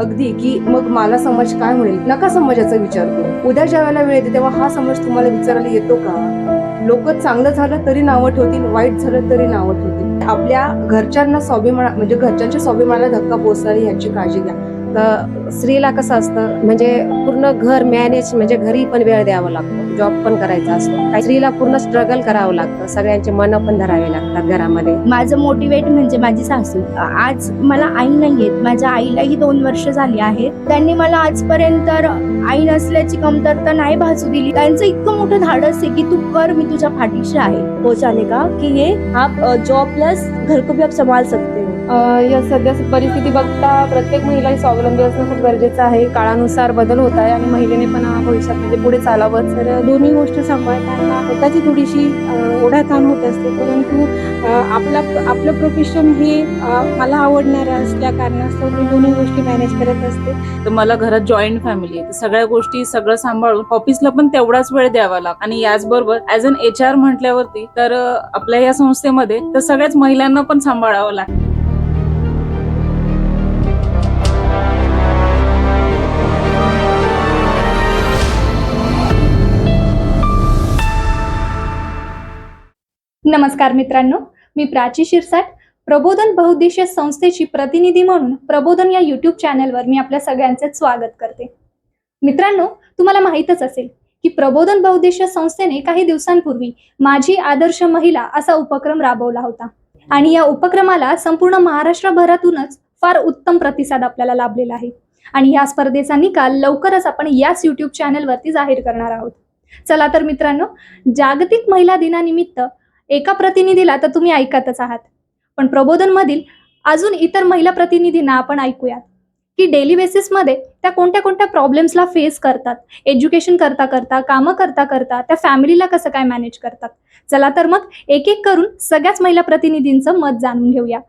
अगदी की मग मला समाज काय म्हणेल? नका समाजाचा विचार करू. उद्या ज्या वेळेला वेळ येते तेव्हा हा समाज तुम्हाला विचारायला येतो का? लोक चांगलं झालं तरी नावं ठेवतील वाईट झालं तरी नावं ठेवतील. आपल्या घरच्यांना स्वाभिमान म्हणजे घरच्यांच्या स्वाभिमानाला धक्का पोहोचणार याची काळजी घ्या. तर स्त्रीला कसं असतं म्हणजे पूर्ण घर मॅनेज म्हणजे घरी पण वेळ द्यावा लागतो जॉब पण करायचा असतो. स्त्रीला पूर्ण स्ट्रगल करावं लागतं सगळ्यांचे मन पण धरावे लागतात घरामध्ये. माझं मोटिवेट म्हणजे माझी सासू. आज मला आई नाही आहेत माझ्या आईलाही दोन वर्ष झाली आहेत त्यांनी मला आजपर्यंत आई नसल्याची कमतरता नाही भासू दिली. त्यांचं इतकं मोठं धाडस आहे की तू कर मी तुझ्या पाठीशी आहे. हो जाने का? की हे आप जॉब प्लस घर को भी आप संभाल सकते हो. या सध्या परिस्थिती बघता प्रत्येक महिला ही स्वावलंबी असणं खूप गरजेचं आहे. काळानुसार बदल होत आहे आणि महिलेने पण भविष्यात म्हणजे पुढे चालावं. तर दोन्ही गोष्टी सांभाळताना स्वतःची थोडीशी अं, ओढाताण होत असते. परंतु आपला आपलं प्रोफेशन हे मला आवडणारं असल्या कारणास्तव मी दोन्ही गोष्टी मॅनेज करत असते. तर मला घरात जॉईंट फॅमिली आहे. तर सगळ्या गोष्टी सगळं सांभाळून ऑफिसला पण तेवढाच वेळ द्यावा लागतो आणि याचबरोबर ऍज अन एच आर म्हटल्यावरती तर आपल्या या संस्थेमध्ये तर सगळ्याच महिलांना पण सांभाळावं लागतं. नमस्कार मित्रांनो मी प्राची शिरसाट प्रबोधन बहुद्देशीय संस्थेची प्रतिनिधी म्हणून प्रबोधन या युट्यूब चॅनलवर मी आपल्या सगळ्यांचे स्वागत करते. मित्रांनो तुम्हाला माहीतच असेल की प्रबोधन बहुद्देशीय संस्थेने काही दिवसांपूर्वी माझी आदर्श महिला असा उपक्रम राबवला होता. आणि या उपक्रमाला संपूर्ण महाराष्ट्रभरातूनच फार उत्तम प्रतिसाद आपल्याला लाभलेला आहे. आणि या स्पर्धेचा निकाल लवकरच आपण याच युट्यूब चॅनलवरती जाहीर करणार आहोत. चला तर मित्रांनो जागतिक महिला दिनानिमित्त एका प्रतिनिधीला तर तुम्ही ऐकतच आहात. पण प्रबोधनमधील अजून इतर महिला प्रतिनिधींना आपण ऐकूयात. की डेली बेसिसमध्ये त्या कोणत्या कोणत्या प्रॉब्लेम्सला फेस करतात? एज्युकेशन करता करता कामं करता करता त्या फॅमिलीला कसं काय मॅनेज करतात? चला तर मग एक एक करून सगळ्याच महिला प्रतिनिधींचं मत जाणून घेऊया.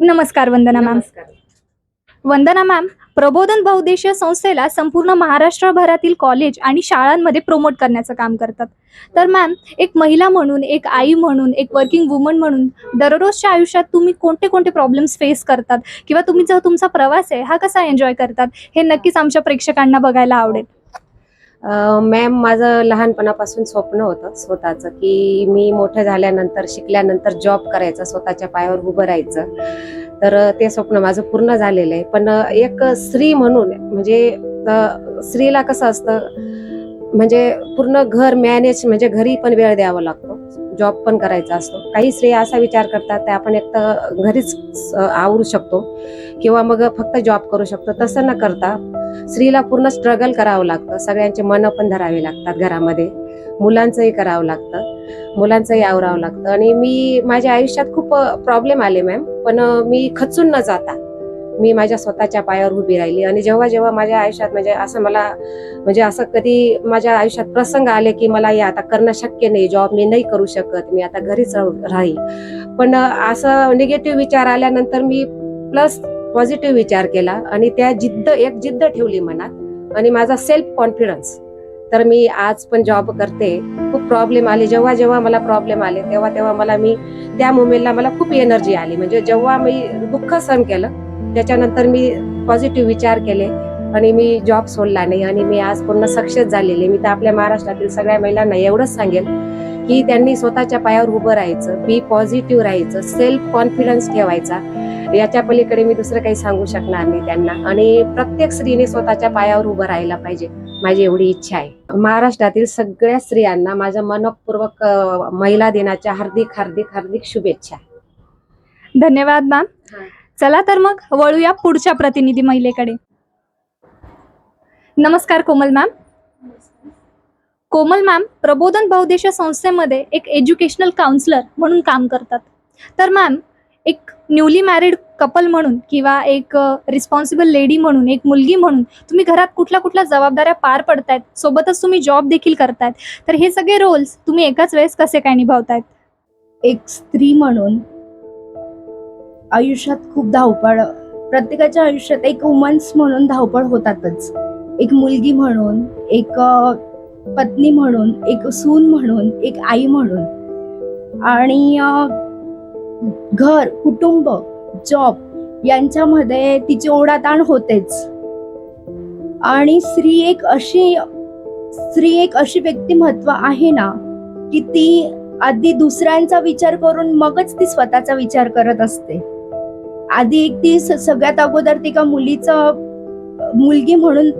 नमस्कार वंदना मॅम. वंदना मॅम प्रबोधन बहुद्देशीय संस्थेला संपूर्ण महाराष्ट्रभरातील कॉलेज आणि शाळांमध्ये प्रमोट करण्याचं काम करतात. तर मॅम एक महिला म्हणून एक आई म्हणून एक वर्किंग वुमन म्हणून दररोजच्या आयुष्यात तुम्ही कोणते कोणते प्रॉब्लेम्स फेस करतात? किंवा तुम्ही जो तुमचा प्रवास आहे हा कसा एन्जॉय करतात? हे नक्कीच आमच्या प्रेक्षकांना बघायला आवडेल. मॅम माझं लहानपणापासून स्वप्न होतं स्वतःचं की मी मोठं झाल्यानंतर शिकल्यानंतर जॉब करायचा स्वतःच्या पायावर उभं राहायचं. तर ते स्वप्न माझं पूर्ण झालेलं आहे. पण एक स्त्री म्हणून म्हणजे स्त्रीला कसं असतं म्हणजे पूर्ण घर मॅनेज म्हणजे घरी पण वेळ द्यावा लागतो. जॉब पण करायचा असतो. काही स्त्रिया असा विचार करतात ते आपण एक तर घरीच आवरू शकतो. किंवा मग फक्त जॉब करू शकतो. तसं न करता स्त्रीला पूर्ण स्ट्रगल करावं लागतं. सगळ्यांचे मन पण धरावे लागतात घरामध्ये. मुलांचंही करावं लागतं. मुलांचंही आवरावं लागतं. आणि मी माझ्या आयुष्यात खूप प्रॉब्लेम आले मॅम पण मी खचून न जाता मी माझ्या स्वतःच्या पायावर उभी राहिली. आणि जेव्हा जेव्हा माझ्या आयुष्यात म्हणजे असं मला म्हणजे असं कधी माझ्या आयुष्यात प्रसंग आले की मला हे आता करणं शक्य नाही जॉब मी नाही करू शकत मी आता घरीच राहू राहील. पण असं निगेटिव्ह विचार आल्यानंतर मी प्लस पॉझिटिव्ह विचार केला. आणि त्या जिद्द एक जिद्द ठेवली मनात. आणि माझा सेल्फ कॉन्फिडन्स तर मी आज पण जॉब करते. खूप प्रॉब्लेम आले. जेव्हा जेव्हा मला प्रॉब्लेम आले तेव्हा तेव्हा मला मी त्या मुमेंटला मला खूप एनर्जी आली. म्हणजे जेव्हा मी दुःख सहन केलं त्याच्यानंतर मी पॉझिटिव्ह विचार केले आणि मी जॉब सोडला नाही आणि मी आज पूर्ण सक्सेस झालेले मी तर आपल्या महाराष्ट्रातील सगळ्या महिलांना एवढंच सांगेल की त्यांनी स्वतःच्या पायावर उभं राहायचं बी पॉझिटिव्ह राहायचं सेल्फ कॉन्फिडन्स ठेवायचा. याच्या पलीकडे मी दुसरं काही सांगू शकणार नाही त्यांना. आणि प्रत्येक स्त्रीने स्वतःच्या पायावर उभं राहायला पाहिजे. माझी एवढी इच्छा आहे. महाराष्ट्रातील सगळ्या स्त्रियांना माझ्या मनपूर्वक महिला दिनाच्या हार्दिक हार्दिक हार्दिक शुभेच्छा. धन्यवाद मॅम. चला तर मग वळूया पुढच्या प्रतिनिधी महिलेकडे. नमस्कार कोमल मॅम. कोमल मॅम प्रबोधन बहुद्देशीय संस्थेमध्ये एक एज्युकेशनल काउन्सलर म्हणून काम करतात. तर मॅम एक न्यूली मॅरिड कपल म्हणून किंवा एक रिस्पॉन्सिबल लेडी म्हणून एक मुलगी म्हणून तुम्ही घरात कुठल्या कुठल्या जबाबदाऱ्या पार पडतायत सोबतच तुम्ही जॉब देखील करतायत तर हे सगळे रोल्स तुम्ही एकाच वेळेस कसे काय निभावतायत? एक स्त्री म्हणून आयुष्यात खूप धावपळ प्रत्येकाच्या आयुष्यात एक वुमन्स म्हणून धावपळ होतातच. एक मुलगी म्हणून एक पत्नी म्हणून एक सून म्हणून एक आई म्हणून. आणि घर कुटुंब जॉब यांच्यामध्ये तिची ओढाताण होतेच. आणि स्त्री एक अशी स्त्री एक अशी व्यक्तिमत्व आहे ना की ती आधी दुसऱ्यांचा विचार करून मगच ती स्वतःचा विचार करत असते. आधी एक ती सगळ्यात अगोदर ती का मुलीचं मुलगी म्हणून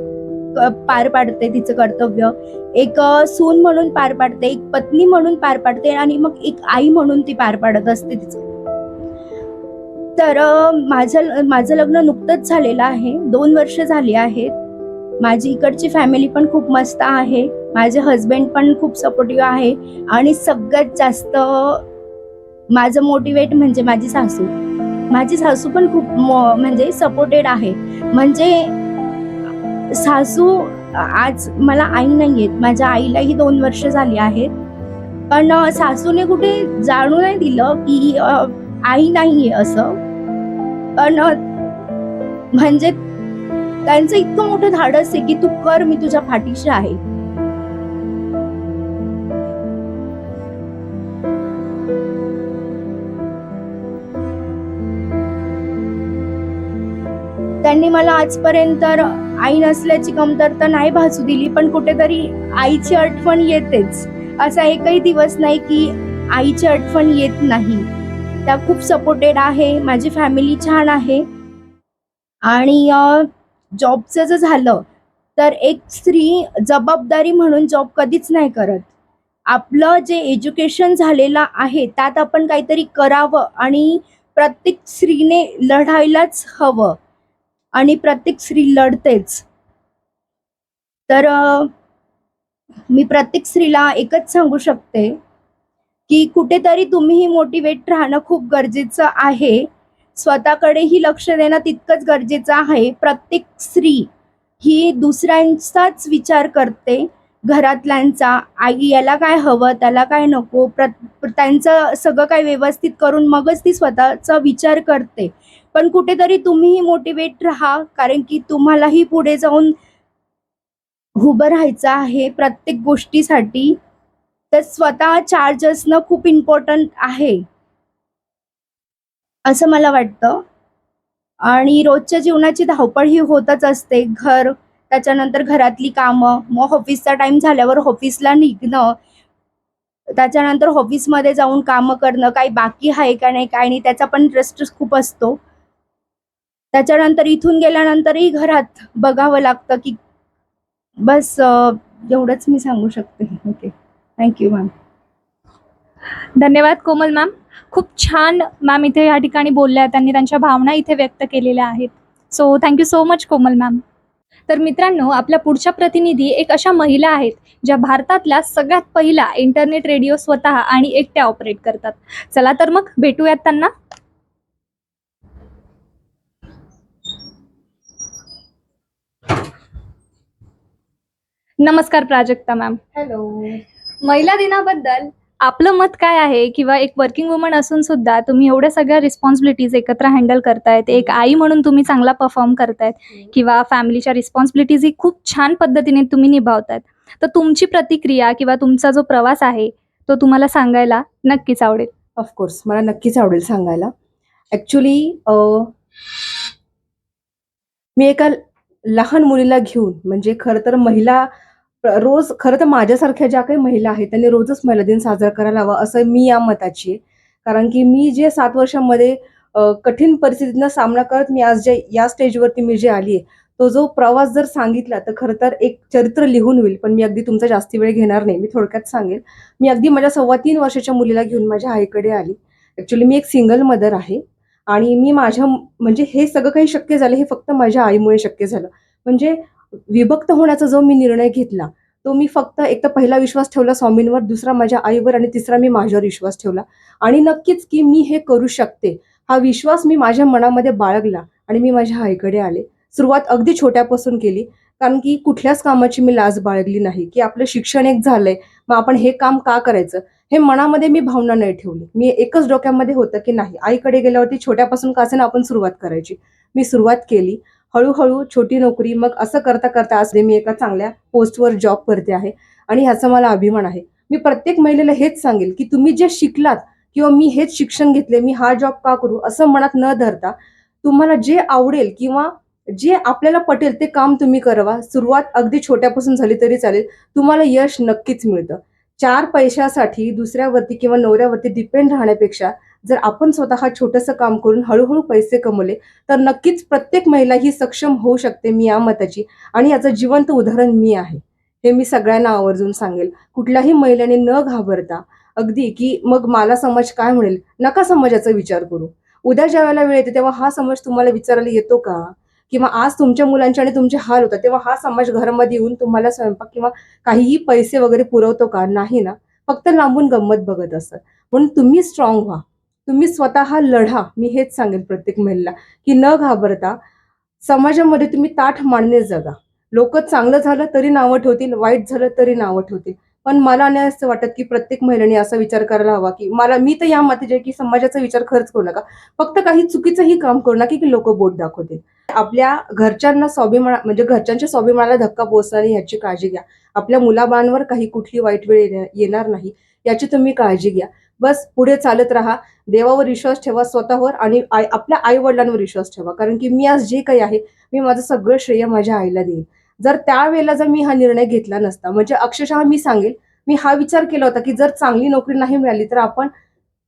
पार पाडते तिचं कर्तव्य. एक सून म्हणून पार पाडते एक पत्नी म्हणून पार पाडते आणि मग एक आई म्हणून ती पार पाडत असते तिचं. तर माझं माझं लग्न नुकतंच झालेलं आहे. दोन वर्ष झाली आहेत. माझी इकडची फॅमिली पण खूप मस्त आहे. माझे हस्बंड पण खूप सपोर्टिव्ह आहे. आणि सगळ्यात जास्त माझं मोटिवेट म्हणजे माझी सासू. माझी सासू पण खूप म्हणजे सपोर्टेड आहे. म्हणजे सासू आज मला आई नाही आहेत माझ्या आईलाही दोन वर्ष झाली आहेत. पण सासूने कुठे जाणू नाही दिलं की आई आई नाहीये असं. पण म्हणजे त्यांचं इतकं मोठं धाडस आहे की तू कर मी तुझ्या पाठीशी आहे. त्यांनी मला आजपर्यंत आई नसल्याची कमतरता नाही भासू दिली पण कुठेतरी आईची आठवण येतेच. असा एकही दिवस नाही की आईची आठवण येत नाही. त्या खूप सपोर्टेड आहे माझी फॅमिली छान आहे. आणि जॉबचं जर झालं तर एक स्त्री जबाबदारी म्हणून जॉब कधीच नाही करत. आपलं जे एज्युकेशन झालेलं आहे त्यात आपण काहीतरी करावं आणि प्रत्येक स्त्रीने लढायलाच हवं. आणि प्रत्येक स्त्री लढतेच. तर मी प्रत्येक स्त्रीला एकच सांगू शकते की कुठेतरी तुम्हीही मोटिवेट राहणं खूप गरजेचं आहे. स्वतःकडेही लक्ष देणं तितकंच गरजेचं आहे. प्रत्येक स्त्री ही दुसऱ्यांचाच विचार करते. घरातल्यांचा आई याला काय हवं त्याला काय नको प्र त्यांचं सगळं काय व्यवस्थित करून मगच ती स्वतःचा विचार करते. पण कुठेतरी तुम्हीही मोटिवेट राहा कारण की तुम्हालाही पुढे जाऊन उभं राहायचं आहे प्रत्येक गोष्टीसाठी. तर स्वतः चार्ज असणं खूप इम्पॉर्टंट आहे. असं मला वाटतं. आणि रोजच्या जीवनाची धावपळ ही होतच असते. घर त्याच्यानंतर घरातली कामं मग ऑफिसचा टाइम झाल्यावर ऑफिसला निघणं त्याच्यानंतर ऑफिसमध्ये जाऊन कामं करणं काही बाकी आहे का नाही काय नाही त्याचा पण इंटरेस्ट खूप असतो. त्याच्यानंतर इथून गेल्यानंतरही घरात बघावं लागतं की बस एवढंच मी सांगू शकते. ओके थँक्यू मॅम धन्यवाद कोमल मॅम खूप छान मॅम इथे या ठिकाणी बोलल्या त्यांनी त्यांच्या भावना इथे व्यक्त केलेल्या आहेत. So thank you so much Komal ma'am तर मित्रांनो आपल्या पुढच्या प्रतिनिधी एक अशा महिला आहेत ज्या भारतातल्या सगळ्यात पहिला इंटरनेट रेडिओ स्वतः आणि एकट्या ऑपरेट करतात. चला तर मग भेटूयात त्यांना. नमस्कार प्राजक्ता मॅम. हॅलो महिला दिनाबद्दल आपलं मत काय आहे? किंवा एक वर्किंग वुमन असून सुद्धा तुम्ही एवढ्या सगळ्या रिस्पॉन्सिबिलिटीज एकत्र हँडल करतायत. एक आई म्हणून तुम्ही चांगला परफॉर्म करतायत. किंवा फॅमिलीच्या रिस्पॉन्सिबिलिटीज ही खूप छान पद्धतीने तुम्ही निभावतायत. तर तुमची प्रतिक्रिया किंवा तुमचा जो प्रवास आहे तो तुम्हाला सांगायला नक्कीच आवडेल. ऑफकोर्स मला नक्कीच आवडेल सांगायला. ॲक्च्युली मी एका लहान मुलीला घेऊन म्हणजे खरं तर महिला रोज खरं तर माझ्यासारख्या ज्या काही महिला आहेत त्यांनी रोजच महिला दिन साजरा करायला हवा असं मी या मताची आहे. कारण की मी जे सात वर्षामध्ये कठीण परिस्थितींना सामना करत मी आज जे या स्टेजवरती मी जे आली आहे तो जो प्रवास जर सांगितला तर खरं तर एक चरित्र लिहून होईल. पण मी अगदी तुमचा जास्ती वेळ घेणार नाही मी थोडक्यात सांगेल. मी अगदी माझ्या सव्वा तीन वर्षाच्या मुलीला घेऊन माझ्या आईकडे आली. ॲक्च्युली मी एक सिंगल मदर आहे. आणि मी माझ्या म्हणजे हे सगळं काही शक्य झालं हे फक्त माझ्या आईमुळे शक्य झालं. म्हणजे विभक्त होण्याचा जो मी निर्णय घेतला तो मी फक्त एक तर पहिला विश्वास ठेवला स्वामींवर दुसरा माझ्या आईवर आणि तिसरा मी माझ्यावर विश्वास ठेवला. आणि नक्कीच की मी हे करू शकते. हा विश्वास मी माझ्या मनामध्ये बाळगला आणि मी माझ्या आईकडे आले. सुरुवात अगदी छोट्यापासून केली कारण की कुठल्याच कामाची मी लाज बाळगली नाही की आपलं शिक्षण एक झालंय मग आपण हे काम का करायचं? हे मनामध्ये मी भावना नाही ठेवली. मी एकच डोक्यामध्ये होतं की नाही आईकडे गेल्यावरती छोट्यापासून का असेल आपण सुरुवात करायची? मी सुरुवात केली. हळूहळू छोटी नोकरी मग असं करता करता आज मी एका चांगल्या पोस्टवर जॉब करते आहे आणि ह्याचा मला अभिमान आहे. मी प्रत्येक महिलेला हेच सांगेल की तुम्ही जे शिकलात किंवा मी हेच शिक्षण घेतले मी हा जॉब का करू असं मनात न धरता तुम्हाला जे आवडेल किंवा जे आपल्याला पटेल ते काम तुम्ही करावा. सुरुवात अगदी छोट्यापासून झाली तरी चालेल. तुम्हाला यश नक्कीच मिळतं. चार पैशासाठी दुसऱ्यावरती किंवा नवऱ्यावरती डिपेंड राहण्यापेक्षा जर आपण स्वतः छोटंसं काम करून हळूहळू पैसे कमवले तर नक्कीच प्रत्येक महिला ही सक्षम होऊ शकते मी या मताची आणि याचं जिवंत उदाहरण मी आहे. हे मी सगळ्यांना आवर्जून सांगेल. कुठल्याही महिलेने न घाबरता अगदी की मग मला समाज काय म्हणेल नका समाजाचा विचार करू. उद्या ज्या वेळेला वेळ येते तेव्हा हा समाज तुम्हाला विचारायला येतो का? किंवा आज तुमच्या मुलांचे आणि तुमचे हाल होतात तेव्हा हा समाज घरामध्ये येऊन तुम्हाला स्वयंपाक किंवा काहीही पैसे वगैरे पुरवतो का? नाही ना. फक्त लांबून गंमत बघत असतात म्हणून तुम्ही स्ट्रॉंग व्हा. तुम्ही स्वतः लढा. मी हेच सांगेन प्रत्येक महिलेला की न घाबरता समाजामध्ये तुम्ही ताठ मांडणे जगा. लोक चांगलं झालं तरी नावं ठेवतील वाईट झालं तरी नावं ठेवतील. पण मला नाही असं वाटत की प्रत्येक महिलेने असा विचार करायला हवा की मला मी तर या मातीचे की समाजाचा विचार खरंच करू नका. फक्त काही चुकीचंही काम करू नका की लोक बोट दाखवतील. आपल्या घरच्यांना स्वाभिमान म्हणजे घरच्यांच्या स्वाभिमानाला धक्का पोहोचणार याची काळजी घ्या. आपल्या मुलाबाळांवर काही कुठली वाईट वेळ येणार नाही याची तुम्ही काळजी घ्या. बस पुढे चालत राहा. देवावर विश्वास ठेवा स्वतःवर आणि आई आपल्या आई वडिलांवर विश्वास ठेवा. कारण की मी आज जे काही आहे मी माझं सगळं श्रेय माझ्या आईला देईन. जर त्यावेळेला जर मी हा निर्णय घेतला नसता म्हणजे अक्षरशः मी सांगेल मी हा विचार केला होता की जर चांगली नोकरी नाही मिळाली तर आपण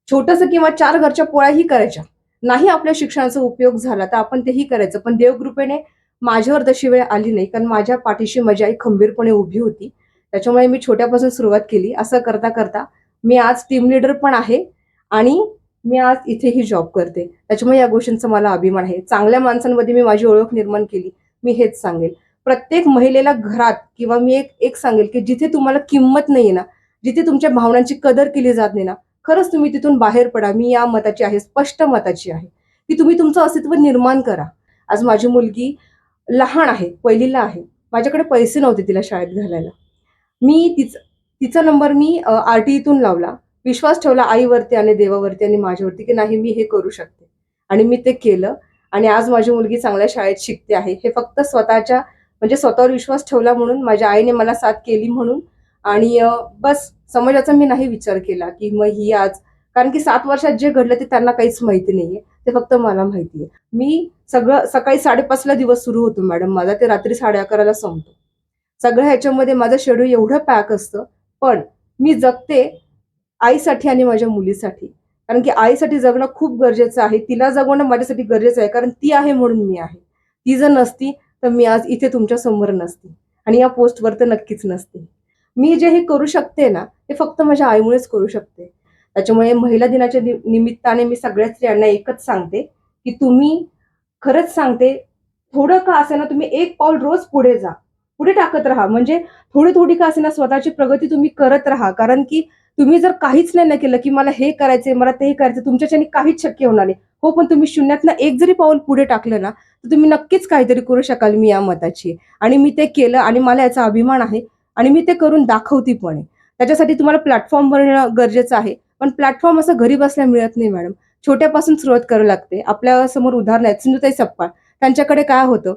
छोटंसं किंवा चार घरच्या पोळ्याही करायच्या. नाही आपल्या शिक्षणाचा उपयोग झाला तर आपण तेही करायचं. पण देवकृपेने माझ्यावर तशी वेळ आली नाही. कारण माझ्या पाठीशी माझी आई खंबीरपणे उभी होती. त्याच्यामुळे मी छोट्यापासून सुरुवात केली. असं करता करता मी आज टीम लीडर पण आहे आणि मी आज इथेही जॉब करते. त्याच्यामुळे या गोष्टींचा मला अभिमान आहे. चांगल्या माणसांमध्ये मी माझी ओळख निर्माण केली. मी हेच सांगेल. प्रत्येक महिलेला घरात किंवा मी एक एक सांगेल की जिथे तुम्हाला किंमत नाही ना जिथे तुमच्या भावनांची कदर केली जात नाही ना खरंच तुम्ही तिथून बाहेर पडा. मी या मताची आहे स्पष्ट मताची आहे की तुम्ही तुमचं अस्तित्व निर्माण करा. आज माझी मुलगी लहान आहे पहिलीला आहे. माझ्याकडे पैसे नव्हते तिला शाळेत घालायला. मी तिचं तिचा नंबर मी आर टी ईतून लावला. विश्वास ठेवला आईवरती आणि देवावरती आणि माझ्यावरती की नाही मी हे करू शकते. आणि मी ते केलं. आणि आज माझी मुलगी चांगल्या शाळेत शिकते आहे. हे फक्त स्वतःच्या म्हणजे स्वतःवर विश्वास ठेवला म्हणून माझ्या आईने मला साथ केली म्हणून. आणि बस समाजाचा मी नाही विचार केला की मग ही आज कारण की सात वर्षात जे घडलं ते त्यांना काहीच माहिती नाहीये. ते फक्त मला माहिती आहे. मी सगळं सकाळी साडेपाचला दिवस सुरू होतो मॅडम. माझा ते रात्री साडे अकराला संपतो. सगळ्या ह्याच्यामध्ये माझं शेड्यूल एवढं पॅक असतं पण मी जगते आईसाठी आणि माझ्या मुलीसाठी. कारण की आईसाठी जगणं खूप गरजेचं आहे. तिला जगवणं माझ्यासाठी गरजेचं आहे. कारण ती आहे म्हणून मी आहे. ती जर नसती तर मी आज इथे तुमच्यासमोर नसते. आणि या पोस्टवर तर नक्कीच नसते. मी जे हे करू शकते ना ते फक्त माझ्या आईमुळेच करू शकते. त्याच्यामुळे महिला दिनाच्या निमित्ताने मी सगळ्या स्त्रियांना एकच सांगते की तुम्ही खरंच सांगते थोडं का असेना तुम्ही एक पाऊल रोज पुढे जा. पुढे टाकत राहा. म्हणजे थोडी थोडी का असेना स्वतःची प्रगती तुम्ही करत राहा. कारण की तुम्ही जर काहीच नाही ना केलं की मला हे करायचंय मला ते करायचं तुमच्याच्याने काहीच शक्य होणार नाही. हो पण तुम्ही शून्यातनं एक जरी पाऊल पुढे टाकलं ना तर तुम्ही नक्कीच काहीतरी करू शकाल मी या मताची. आहे. आणि मी ते केलं आणि मला याचा अभिमान आहे आणि मी ते करून दाखवती पण त्याच्यासाठी तुम्हाला प्लॅटफॉर्म बनणं गरजेचं आहे. पण प्लॅटफॉर्म असं घरी बसल्या मिळत नाही मॅडम. छोट्यापासून सुरुवात करावी लागते. आपल्यासमोर उदाहरण आहेत. सिंधुताई सप्पा त्यांच्याकडे काय होतं?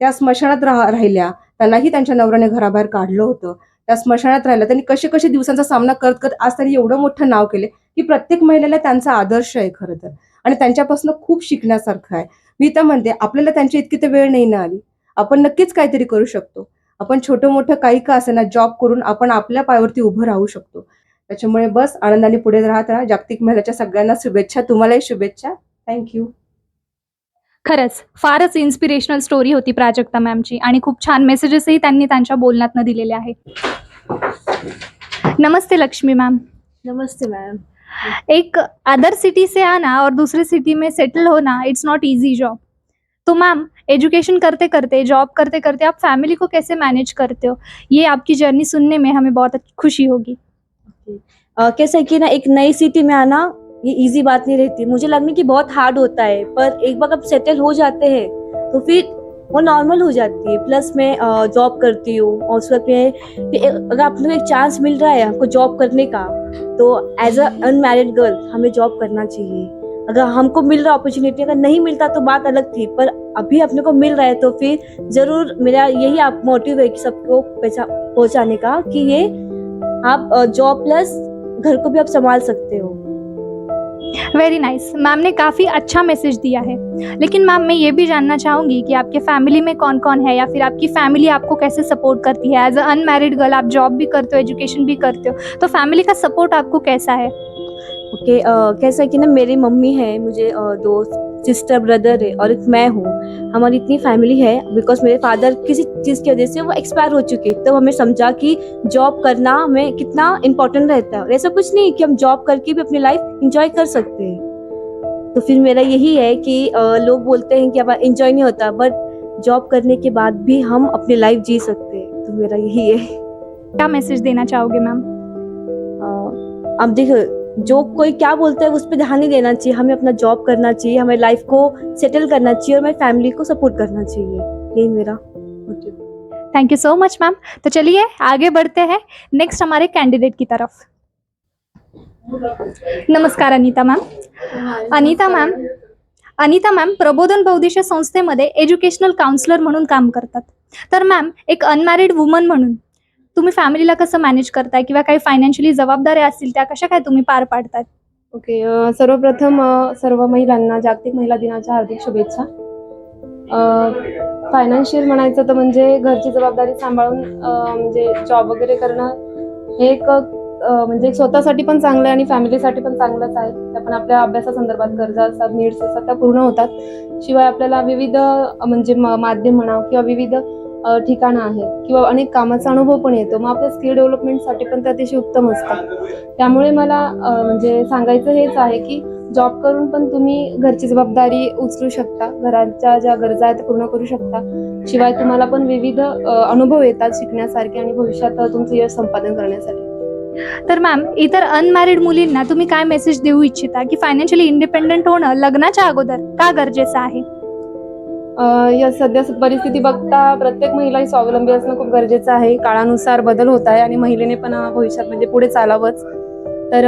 त्या स्मशानात राह राहिल्या. त्यांनाही त्यांच्या नवऱ्याने घराबाहेर काढलं होतं. त्या स्मशानात राहिल्या. त्यांनी कसे कसे दिवसांचा सामना करत करत आज त्यांनी एवढं मोठं नाव केले की प्रत्येक महिलेला त्यांचा आदर्श आहे खरं तर. आणि त्यांच्यापासून खूप शिकण्यासारखं आहे. मी तर म्हणते आपल्याला त्यांची इतकी तर वेळ नाही ना आली. आपण नक्कीच काहीतरी करू शकतो. आपण छोटं मोठं काही का असेना जॉब करून आपण आपल्या पायावरती उभं राहू शकतो. त्याच्यामुळे बस आनंदाने पुढे राहत राहा. जागतिक महिलाच्या सगळ्यांना शुभेच्छा. तुम्हालाही शुभेच्छा. थँक्यू. खरंच फारच इन्स्पिरेशनल स्टोरी होती प्राजक्ता मॅमची आणि खूप छान मेसेजेसही त्यांनी त्यांच्या बोलण्यातनं दिलेले आहेत. नमस्ते लक्ष्मी मैम नमस्ते मैम एक अदर सिटी से आना और दूसरी सिटी में सेटल होना इट्स नॉट इजी जॉब तो मैम एजुकेशन करते करते जॉब करते करते आप फैमिली को कैसे मैनेज करते हो? ये आपकी जर्नी सुनने में हमें बहुत खुशी होगी। कैसा कि ना एक नई सिटी में आना ये इजी बात नहीं रहती। मुझे लगने की बहुत हार्ड होता है, पर एक बार आप सेटल हो जाते हैं तो फिर वो नॉर्मल हो जाती है। प्लस मैं जॉब करती हूँ और उसके बाद अगर आप लोग एक चांस मिल रहा है हमको जॉब करने का तो एज अ अनमैरिड गर्ल हमें जॉब करना चाहिए। अगर हमको मिल रहा अपॉर्चुनिटी अगर नहीं मिलता तो बात अलग थी, पर अभी अपने को मिल रहा है तो फिर ज़रूर मेरा यही आप मोटिव है कि सबको पहुँचाने का, कि ये आप जॉब प्लस घर को भी आप संभाल सकते हो। वेरी नाइस मैम ने काफ़ी अच्छा मैसेज दिया है। लेकिन मैम मैं ये भी जानना चाहूँगी कि आपके फैमिली में कौन कौन है या फिर आपकी फैमिली आपको कैसे सपोर्ट करती है? एज अ अनमेरिड गर्ल आप जॉब भी करते हो एजुकेशन भी करते हो तो फैमिली का सपोर्ट आपको कैसा है? ओके कैसा है कि ना मेरी मम्मी है मुझे अ, दो सिस्टर ब्रदर है और एक मैं हूँ। हमारी इतनी फैमिली है बिकॉज़ मेरे फादर किसी चीज़ की वजह से वो एक्सपायर हो चुके तो हमें समझा कि जॉब करना हमें कितना इम्पोर्टेंट रहता है और ऐसा कुछ नहीं कि हम जॉब करके भी अपनी लाइफ इंजॉय कर सकते हैं। तो फिर मेरा यही है कि अ, लोग बोलते हैं कि अब इंजॉय नहीं होता बट जॉब करने के बाद भी हम अपनी लाइफ जी सकते हैं। तो मेरा यही है। क्या मैसेज देना चाहोगे मैम अब देखो जो कोई क्या बोलता है उस पर ध्यान नहीं देना चाहिए। हमें अपना जॉब करना चाहिए हमें लाइफ को सेटल करना चाहिए और हमारी फैमिली को सपोर्ट करना चाहिए। यही मेरा motive thank you so much ma'am तो चलिए आगे बढ़ते हैं। नेक्स्ट हमारे कैंडिडेट की तरफ। नमस्कार Anita ma'am Anita ma'am Anita ma'am प्रबोधन बहुद्देशीय संस्थेमध्ये एज्युकेशनल काउन्सिलर म्हणून काम करतात. तर मॅम एक अनमॅरिड वुमन म्हणून तुम्ही फॅमिलीला कसं मॅनेज करताय? किंवा काही फायनान्शियली जबाबदाऱ्या असतील त्या कशा काय तुम्ही पार पाडताय? ओके सर्वप्रथम सर्व महिलांना जागतिक महिला दिनाच्या हार्दिक शुभेच्छा. फायनान्शियल म्हणायचं तर म्हणजे घरची जबाबदारी सांभाळून म्हणजे जॉब वगैरे करणं हे एक म्हणजे स्वतःसाठी पण चांगलं आहे आणि फॅमिलीसाठी पण चांगलंच आहे. त्या पण आपल्या अभ्यासासंदर्भात गरजा असतात नीड्स असतात त्या पूर्ण होतात. शिवाय आपल्याला विविध म्हणजे माध्यम म्हणा किंवा विविध ठिकाणं आहेत किंवा अनेक कामाचा अनुभव पण येतो मग आपल्या स्किल डेव्हलपमेंटसाठी पण ते अतिशय उत्तम असतात. त्यामुळे मला म्हणजे सांगायचं हेच आहे की जॉब करून पण तुम्ही घरची जबाबदारी उचलू शकता घराच्या ज्या गरजा आहेत पूर्ण करू शकता. शिवाय तुम्हाला पण विविध अनुभव येतात शिकण्यासारखे आणि भविष्यात तुमचं यश संपादन करण्यासाठी. तर मॅम इतर अनमॅरिड मुलींना तुम्ही काय मेसेज देऊ इच्छिता की फायनान्शियली इंडिपेंडेंट होणं लग्नाच्या अगोदर का गरजेचं आहे? या सध्या परिस्थिती बघता प्रत्येक महिला ही स्वावलंबी असणं खूप गरजेचं आहे. काळानुसार बदल होत आहे आणि महिलेने पण भविष्यात म्हणजे पुढे चालावंच. तर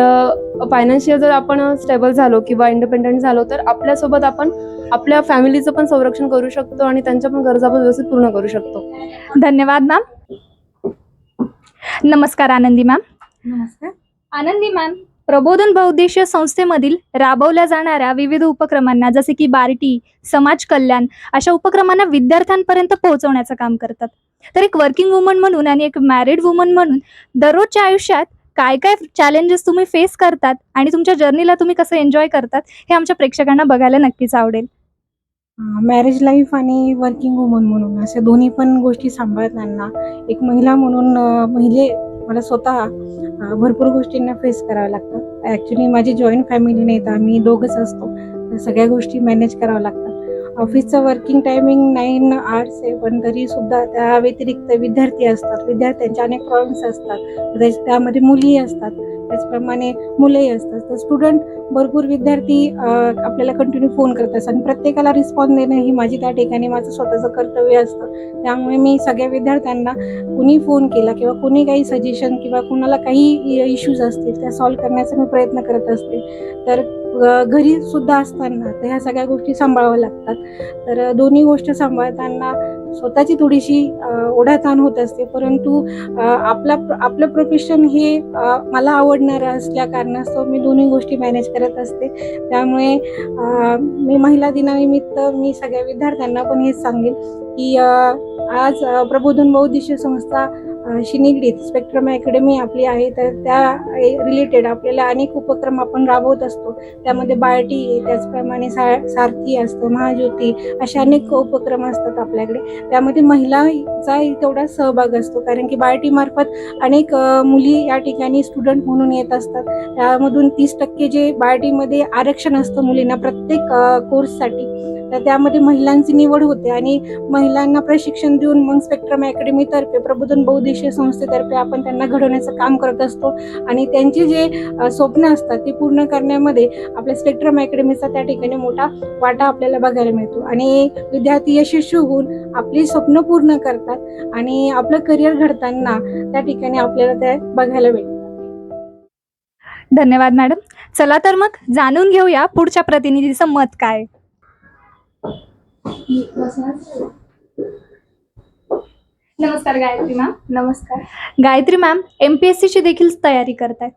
फायनान्शियल जर आपण स्टेबल झालो किंवा इंडिपेंडेंट झालो तर आपल्यासोबत आपण आपल्या फॅमिलीचं पण संरक्षण करू शकतो आणि त्यांच्या पण गरजा पण व्यवस्थित पूर्ण करू शकतो. धन्यवाद मॅम नमस्कार आनंदी मॅम नमस्कार. आनंदी मॅम प्रबोधन बहुद्देशीय संस्थेमधील राबवल्या जाणाऱ्या विविध उपक्रमांना जसे की बार्टी समाज कल्याण अशा उपक्रमांना विद्यार्थ्यांपर्यंत पोहोचवण्याचं काम करतात. तर एक वर्किंग वुमन म्हणून आणि एक मॅरिड वुमन म्हणून दररोजच्या आयुष्यात काय काय चॅलेंजेस तुम्ही फेस करतात आणि तुमच्या जर्नीला तुम्ही कसं एन्जॉय करतात हे आमच्या प्रेक्षकांना बघायला नक्कीच आवडेल. मॅरेज लाईफ आणि वर्किंग वुमन म्हणून अशा दोन्ही पण गोष्टी सांभाळताना एक महिला म्हणून महिले म्हणजे मला स्वतः भरपूर गोष्टींना फेस करावं लागतं. ॲक्च्युली माझी जॉईंट फॅमिली नाही तर आम्ही दोघंच असतो. सगळ्या गोष्टी मॅनेज कराव्या लागतात ऑफिसचं वर्किंग टायमिंग नाईन आर्ट्स आहे. पण तरीसुद्धा त्या व्यतिरिक्त विद्यार्थी असतात. विद्यार्थ्यांचे अनेक प्रॉब्लेम्स असतात. त्यामध्ये मुलीही असतात. त्याचप्रमाणे मुलंही असतात. तर स्टुडंट भरपूर विद्यार्थी आपल्याला कंटिन्यू फोन करत असतात. आणि प्रत्येकाला रिस्पॉन्स देणं ही माझी त्या ठिकाणी माझं स्वतःचं कर्तव्य असतं. त्यामुळे मी सगळ्या विद्यार्थ्यांना कुणी फोन केला किंवा कुणी काही सजेशन किंवा कुणाला काही इश्यूज असतील त्या सॉल्व्ह करण्याचा मी प्रयत्न करत असते. तर घरी सुद्धा असताना तर ह्या सगळ्या गोष्टी सांभाळाव्या लागतात. तर दोन्ही गोष्ट सांभाळताना स्वतःची थोडीशी ओढाताण होत असते. परंतु आपला आपलं प्रोफेशन हे मला आवडणारं असल्या कारणास्तव मी दोन्ही गोष्टी मॅनेज करत असते. त्यामुळे मी महिला दिनानिमित्त मी सगळ्या विद्यार्थ्यांना पण हेच सांगेन की आज प्रबोधन बहुद्देशीय संस्था शी निगडीत स्पेक्ट्रम अकॅडमी आपली आहे तर त्या रिलेटेड आपल्याला अनेक उपक्रम आपण राबवत असतो. त्यामध्ये बार्टी त्याचप्रमाणे सा सारथी असतं महाज्योती असे अनेक उपक्रम असतात आपल्याकडे. त्यामध्ये महिलाचा तेवढा सहभाग असतो कारण की बार्टीमार्फत अनेक मुली या ठिकाणी स्टुडंट म्हणून येत असतात. त्यामधून तीस टक्के जे बार्टीमध्ये आरक्षण असतं मुलींना प्रत्येक कोर्ससाठी. तर त्यामध्ये महिलांची निवड होते आणि महिलांना प्रशिक्षण देऊन मग स्पेक्ट्रम अकॅडमीतर्फे प्रबोधन बहुदेशीय संस्थेतर्फे आपण त्यांना घडवण्याचं काम करत असतो. आणि त्यांची जे स्वप्न असतात ती पूर्ण करण्यामध्ये आपल्या स्पेक्ट्रम अकॅडमीचा त्या ठिकाणी मोठा वाटा आपल्याला बघायला मिळतो. आणि विद्यार्थी यशस्वी होऊन आपली स्वप्न पूर्ण करतात आणि आपलं करिअर घडताना त्या ठिकाणी आपल्याला ते बघायला भेटतं धन्यवाद मॅडम. चला तर मग जाणून घेऊया पुढच्या प्रतिनिधीचं मत काय? नमस्कार गायत्री मॅम. नमस्कार. Gayatri ma'am M P S सीची देखील तयारी करतायत.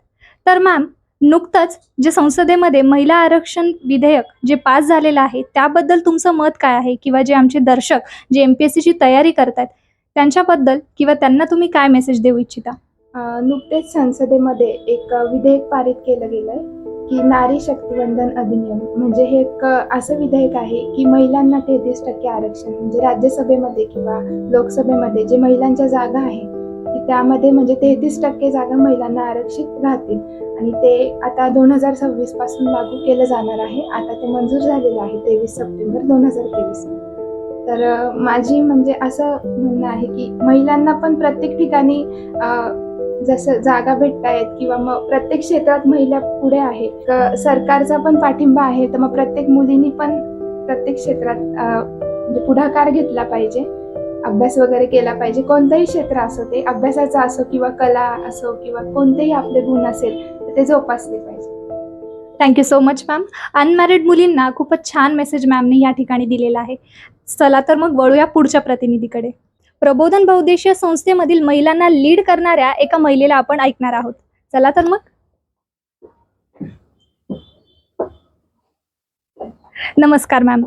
तर मॅम नुकतंच जे संसदेमध्ये महिला आरक्षण विधेयक जे पास झालेलं आहे त्याबद्दल तुमचं मत काय आहे? किंवा जे आमचे दर्शक जे एम पी एस सीची तयारी करतायत त्यांच्याबद्दल किंवा त्यांना तुम्ही काय मेसेज देऊ इच्छिता? नुकतेच संसदेमध्ये एक विधेयक पारित केलं गेलं आहे की नारी शक्तिवंदन अधिनियम म्हणजे हे एक असं विधेयक आहे की महिलांना तेहतीस टक्के आरक्षण म्हणजे राज्यसभेमध्ये किंवा लोकसभेमध्ये जे महिलांच्या जागा आहे त्यामध्ये म्हणजे तेहतीस टक्के जागा महिलांना आरक्षित राहतील. आणि ते आता दोन हजार सव्वीसपासून लागू केलं जाणार आहे. आता ते मंजूर झालेलं आहे तेवीस सप्टेंबर दोन हजार तेवीस. तर माझी म्हणजे असं म्हणणं आहे की महिलांना पण प्रत्येक ठिकाणी जसं जागा भेटतायत किंवा मग प्रत्येक क्षेत्रात महिला पुढे आहेत सरकारचा पण पाठिंबा आहे तर मग प्रत्येक मुलींनी पण प्रत्येक क्षेत्रात म्हणजे पुढाकार घेतला पाहिजे अभ्यास वगैरे केला पाहिजे. कोणतंही क्षेत्र असो ते अभ्यासाचं असो किंवा कला असो किंवा कोणतेही आपले गुण असेल तर ते जोपासले पाहिजे. Thank you so much ma'am unmarried मुलींना खूपच छान मेसेज मॅमने या ठिकाणी दिलेला आहे. चला तर मग वळूया पुढच्या प्रतिनिधीकडे. प्रबोधन बहुद्देशीय संस्थेमधील महिलांना लीड करणाऱ्या एका महिलेला आपण ऐकणार आहोत. चला तर मग. नमस्कार मॅम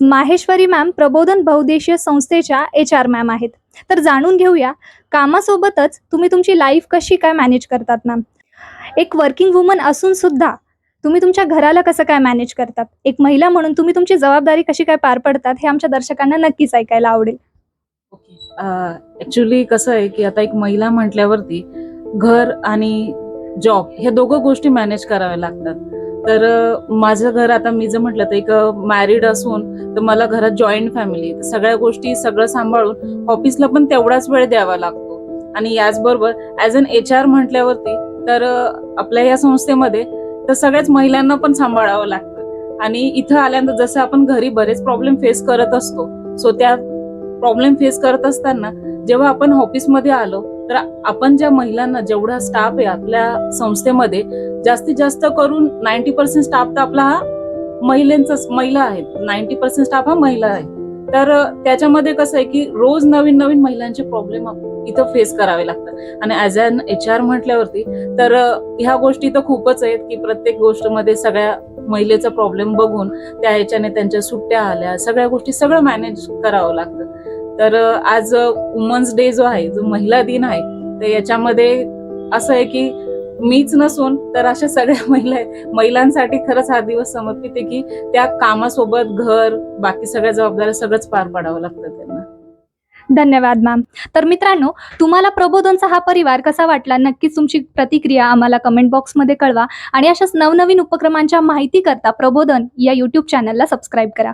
माहेश्वरी मॅम प्रबोधन बहुद्देशीय संस्थेच्या एच आर मॅम आहेत. तर जाणून घेऊया कामासोबतच तुम्ही तुमची लाईफ कशी काय मॅनेज करतात मॅम एक वर्किंग वुमन असून सुद्धा तुम्ही तुमच्या घराला कसं काय मॅनेज करतात? एक महिला म्हणून तुम्ही तुमची जबाबदारी कशी काय पार पडतात हे आमच्या दर्शकांना नक्कीच ऐकायला आवडेल. ऍक्च्युली कसं आहे की आता एक महिला म्हटल्यावरती घर आणि जॉब ह्या दोघं गोष्टी मॅनेज कराव्या लागतात. तर माझं घर आता मी जर म्हटलं तर एक मॅरिड असून तर मला घरात जॉईंट फॅमिली तर सगळ्या गोष्टी सगळं सांभाळून ऑफिसला पण तेवढाच वेळ द्यावा लागतो. आणि याचबरोबर ॲज अन एच आर म्हटल्यावरती तर आपल्या या संस्थेमध्ये तर सगळ्याच महिलांना पण सांभाळावं लागतं. आणि इथं आल्यानंतर जसं आपण घरी बरेच प्रॉब्लेम फेस करत असतो सो त्या प्रॉब्लेम फेस करत असताना जेव्हा आपण ऑफिसमध्ये आलो तर आपण ज्या महिलांना जेवढा स्टाफ आहे आपल्या संस्थेमध्ये जास्तीत जास्त करून नाईन्टी पर्सेंट स्टाफ तर आपला हा महिलांचाच महिला आहेत. नाईन्टी पर्सेंट स्टाफ हा महिला आहे तर त्याच्यामध्ये कसं आहे की रोज नवीन नवीन महिलांचे प्रॉब्लेम इथं फेस करावे लागतात. आणि ॲज अन एच आर म्हटल्यावरती तर ह्या गोष्टी तर खूपच आहेत की प्रत्येक गोष्टमध्ये सगळ्या महिलेचा प्रॉब्लेम बघून त्या ह्याच्याने त्यांच्या सुट्ट्या आल्या सगळ्या गोष्टी सगळं मॅनेज करावं लागतं. तर आज वुमन्स डे जो आहे जो महिला दिन आहे तर याच्यामध्ये असं आहे की मीच नसून तर अशा सगळ्या महिला महिलांसाठी खरंच हा दिवस समर्पित आहे की त्या कामासोबत घर बाकी सगळ्या जबाबदाऱ्या सगळंच पार पाडावं लागतं त्यांना. धन्यवाद मॅम तर मित्रांनो तुम्हाला प्रबोधनचा हा परिवार कसा वाटला? नक्कीच तुमची प्रतिक्रिया आम्हाला कमेंट बॉक्समध्ये कळवा. आणि अशाच नवनवीन उपक्रमांच्या माहिती करता प्रबोधन या यूट्यूब चॅनलला सबस्क्राईब करा.